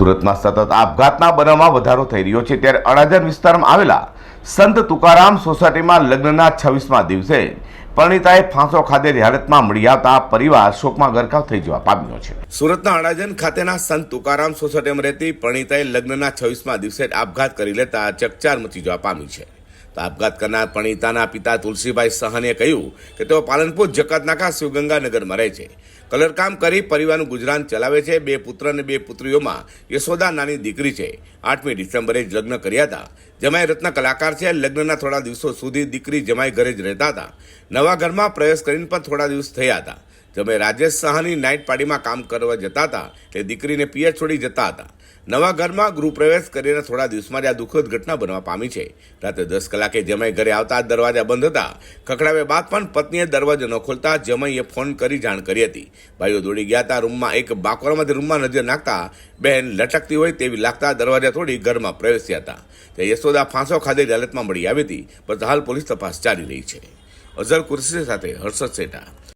સુરતમાં સતત આપઘાતના બનાવમાં વધારો થઈ રહ્યો છે ત્યારે અડાજણ વિસ્તારમાં આવેલા સંત તુકારામ સોસાયટીમાં લગ્નના છવ્વીસમાં દિવસે પરણિતાએ ફાંસો ખાધેલી હાલતમાં મળી આવતા પરિવાર શોકમાં ગરકાવ થઈ જવા પામ્યો છે. સુરતના અડાજણ ખાતેના સંત તુકારામ સોસાયટીમાં રહેતી પરણિતાએ લગ્નના છવ્વીસમાં દિવસે આપઘાત કરી લેતા ચકચાર મચી જવા પામી છે. તો આપઘાત કરનાર પણિતાના પિતા તુલસીભાઈ સહાનીએ કહ્યું કે તેઓ પાલનપુર જકાતનાકા શિવગંગાનગરમાં રહે છે. કલરકામ કરી પરિવારનું ગુજરાન ચલાવે છે. બે પુત્ર અને બે પુત્રીઓમાં યશોદા નાની દીકરી છે. આઠમી ડિસેમ્બરે જ લગ્ન કર્યા હતા. જમાઈ રત્ન કલાકાર છે. લગ્નના થોડા દિવસો સુધી દીકરી જમાઈ ઘરે જ રહેતા હતા. નવા ઘરમાં પ્રવેશ કરીને પણ થોડા દિવસ થયા હતા. જમાઈ રાજેશ સહાની નાઇટ પાર્ટીમાં કામ કરવા જતા હતા, એટલે દીકરીને પિયર છોડી જતા હતા. નવા ઘરમાં ગૃહપ્રવેશ કરીને થોડા દિવસમાં જ આ દુઃખદ ઘટના બનવા પામી છે. રાતે દસ કલાકે જમાઈ ઘરે આવતા દરવાજા બંધ હતા. ખખડાવ્યા બાદ પણ પત્નીએ દરવાજો ન ખોલતા જમાઈએ ફોન કરી જાણ કરી હતી. ભાઈઓ દોડી ગયા હતા રૂમમાં, એક બાકોરામાંથી રૂમમાં નજર નાખતા બહેન લટકતી હોય તેવી લાગતા દરવાજા તોડી ઘરમાં પ્રવેશ્યા હતા. તે યશોદા ફાંસો ખાધેલી હાલતમાં મળી આવી હતી. પણ હાલ પોલીસ તપાસ ચાલી રહી છે. અઝર કુરશી સાથે હર્ષદ સેઠા.